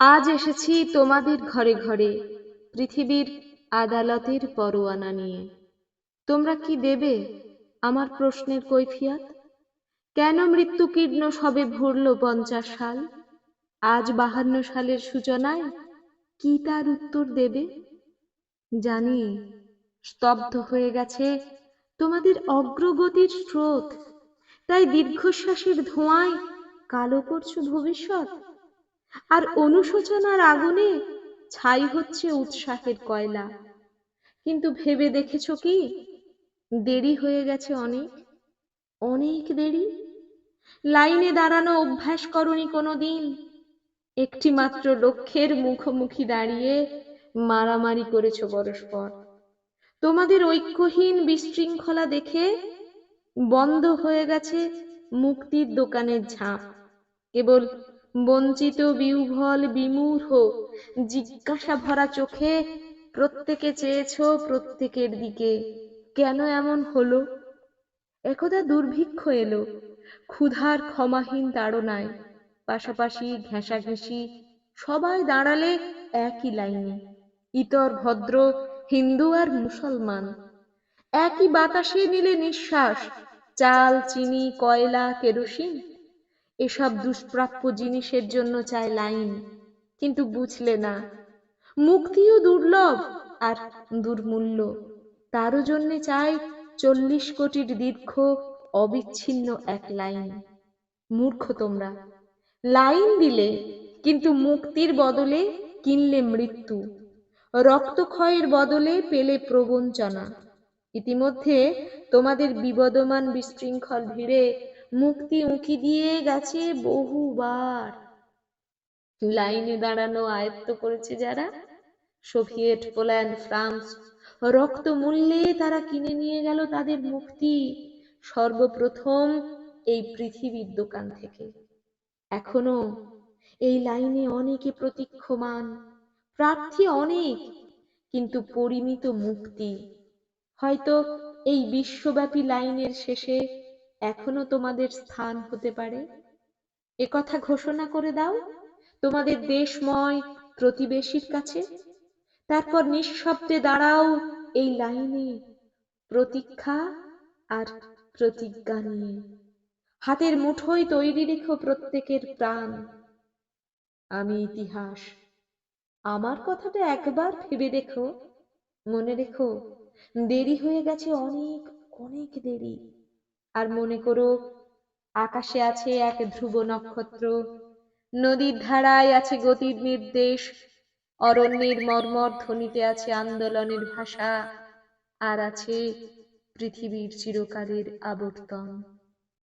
আজ এসেছি তোমাদের ঘরে ঘরে, পৃথিবীর আদালতের পরোয়ানা নিয়ে। তোমরা কি দেবে আমার প্রশ্নের কৈফিয়াত? কেন মৃত্যুকীর্ণ সবে ভরল পঞ্চাশ সাল? আজ বাহান্ন সালের সূচনায় কি তার উত্তর দেবে? জানি, স্তব্ধ হয়ে গেছে তোমাদের অগ্রগতির স্রোত, তাই দীর্ঘশ্বাসের ধোঁয়ায় কালো করছ ভবিষ্যৎ। আর অনুশোচনার আগুনে ছাই হচ্ছে উৎসাহের কয়লা। কিন্তু ভেবে দেখেছ কি? দেরি হয়ে গেছে অনেক। অনেক দেরি? লাইনে দাঁড়ানো অভ্যাস করনি কোনো দিন একটি মাত্র লক্ষ্যের মুখোমুখি দাঁড়িয়ে মারামারি করেছ পরস্পর। তোমাদের ঐক্যহীন বিশৃঙ্খলা দেখে বন্ধ হয়ে গেছে মুক্তির দোকানের ঝাঁপ। কেবল বঞ্চিত বিউভল বিমূঢ় জিজ্ঞাসা ভরা চোখে প্রত্যেকে চেয়েছ প্রত্যেকের দিকে। কেন এমন হলো? একদা দুর্ভিক্ষ এলো, ক্ষুধার ক্ষমাহীন তাড়নায়। পাশাপাশি ঘেঁষাঘেঁষি, সবাই দাঁড়ালে একই লাইনে। ইতর ভদ্র, হিন্দু আর মুসলমান। একই বাতাসে নিলে নিঃশ্বাস। চাল, চিনি, কয়লা, কেরোসিন। এসব দুষ্প্রাপ্য জিনিসের জন্য চায় লাইন। কিন্তু বুঝলে না, মুক্তিও দুর্লভ আর দুর্মূল্য। তারও জন্যে চায় চল্লিশ কোটির দীর্ঘ, অবিচ্ছিন্ন এক লাইন। মূর্খ তোমরা, লাইন দিলে কিন্তু মুক্তির বদলে কিনলে মৃত্যু। রক্তক্ষয়ের বদলে পেলে প্রবঞ্চনা। ইতিমধ্যে তোমাদের বিবদমান বিশৃঙ্খল ভিড়ে মুক্তি উঁকি দিয়ে গেছে বহুবার। লাইনে দাঁড়ানো আয়ত্ত করেছে যারা। সোভিয়েট পোল্যান্ড, ফ্রান্স, রক্ত মূল্যে তারা কিনে নিয়ে গেল তাদের মুক্তি। সর্বপ্রথম এই পৃথিবীর দোকান থেকে। এখনও এই লাইনে অনেকে প্রতীক্ষমান, প্রার্থী অনেক, কিন্তু পরিমিত মুক্তি। হয়তো এই বিশ্বব্যাপী লাইনের শেষে এখনও তোমাদের স্থান হতে পারে? একথা ঘোষণা করে দাও, তোমাদের দেশময় প্রতিবেশীর কাছে। তারপর নিঃশব্দে দাঁড়াও এই লাইনে, প্রতীক্ষা আর প্রতিজ্ঞা নিয়ে। হাতের মুঠোয় তৈরি রেখো প্রত্যেকের প্রাণ। আমি ইতিহাস। আমার কথাটা একবার ভেবে দেখো। মনে রেখো, দেরি হয়ে গেছে অনেক অনেক দেরি। আর মনে করো, আকাশে আছে এক ধ্রুব নক্ষত্র। নদীর ধারায় আছে গতির নির্দেশ। অরণ্যের মর্মর ধ্বনিতে আছে আন্দোলনের ভাষা। আর আছে পৃথিবীর চিরকালের আবর্তন।